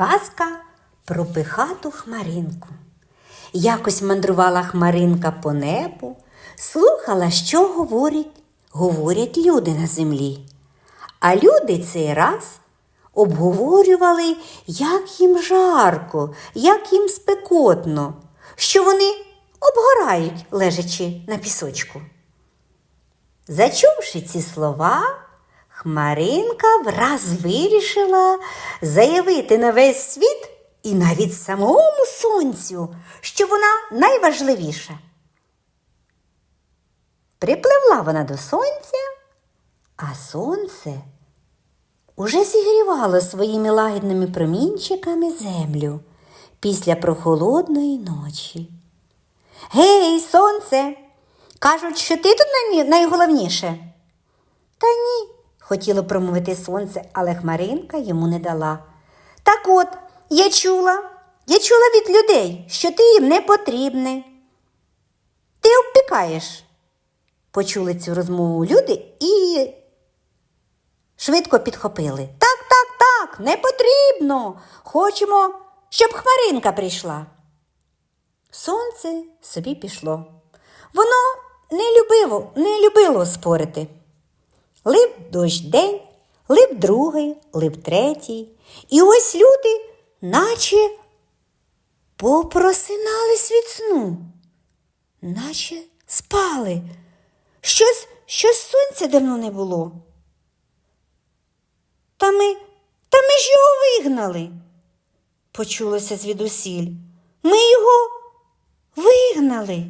Казка про пихату хмаринку. Якось мандрувала хмаринка по небу, слухала, що говорять, говорять люди на землі. А люди цей раз обговорювали, як їм жарко, як їм спекотно, що вони обгорають, лежачи на пісочку. Зачувши ці слова, Хмаринка враз вирішила заявити на весь світ і навіть самому сонцю, що вона найважливіша. Припливла вона до сонця, а сонце уже зігрівало своїми лагідними промінчиками землю після прохолодної ночі. Гей, сонце! Кажуть, що ти тут найголовніше. Та ні, хотіло промовити сонце, але хмаринка йому не дала. Так от, я чула, я чула від людей, що ти їм не потрібний. Ти обпікаєш. Почули цю розмову люди і швидко підхопили. Так, так, так, не потрібно. Хочемо, щоб хмаринка прийшла. Сонце собі пішло. Воно не любило, не любило спорити. Лив дощ день, лив другий, лив третій. І ось люди, наче попросинались від сну, наче спали. Щось, щось сонця давно не було. Та ми, та ми ж його вигнали, почулося звідусіль. Ми його вигнали.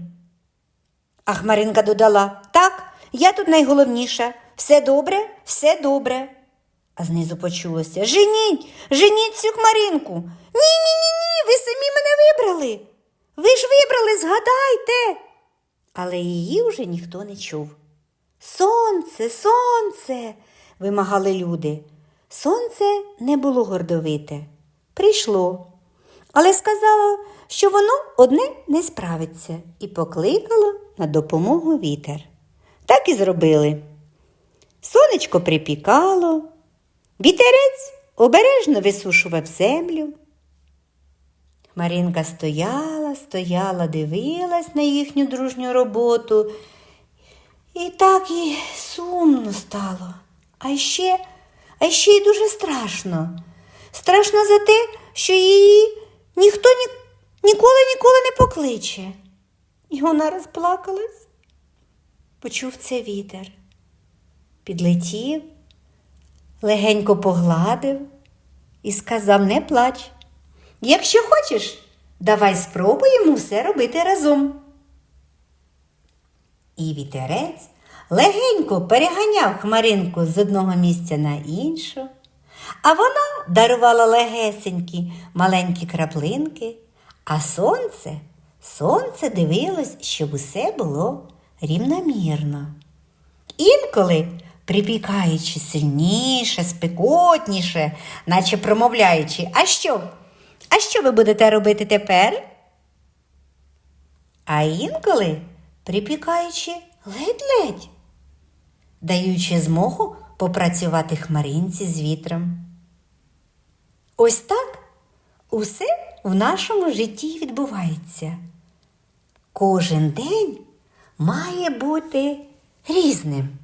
А Хмаринка додала так, я тут найголовніша. Все добре, все добре. А знизу почулося Женіть, женіть цю хмаринку. Ні, ні, ні, ні, ви самі мене вибрали. Ви ж вибрали, згадайте. Але її вже ніхто не чув. Сонце, сонце, вимагали люди. Сонце не було гордовите. Прийшло, але сказало, що воно одне не справиться, і покликало на допомогу вітер. Так і зробили. Сонечко припікало, вітерець обережно висушував землю. Марінка стояла, стояла, дивилась на їхню дружню роботу. І так їй сумно стало. А ще, а ще й дуже страшно. Страшно за те, що її ніхто ні, ніколи ніколи не покличе. І вона розплакалась. Почув це вітер. Підлетів, легенько погладив і сказав: не плач. Якщо хочеш, давай спробуємо все робити разом. І вітерець легенько переганяв хмаринку з одного місця на інше, а вона дарувала легесенькі маленькі краплинки, а сонце, сонце дивилось, щоб усе було рівномірно. Інколи, припікаючи сильніше, спекотніше, наче промовляючи, а що? А що ви будете робити тепер? А інколи припікаючи ледь-ледь, даючи змогу попрацювати хмаринці з вітром. Ось так усе в нашому житті відбувається. Кожен день має бути різним.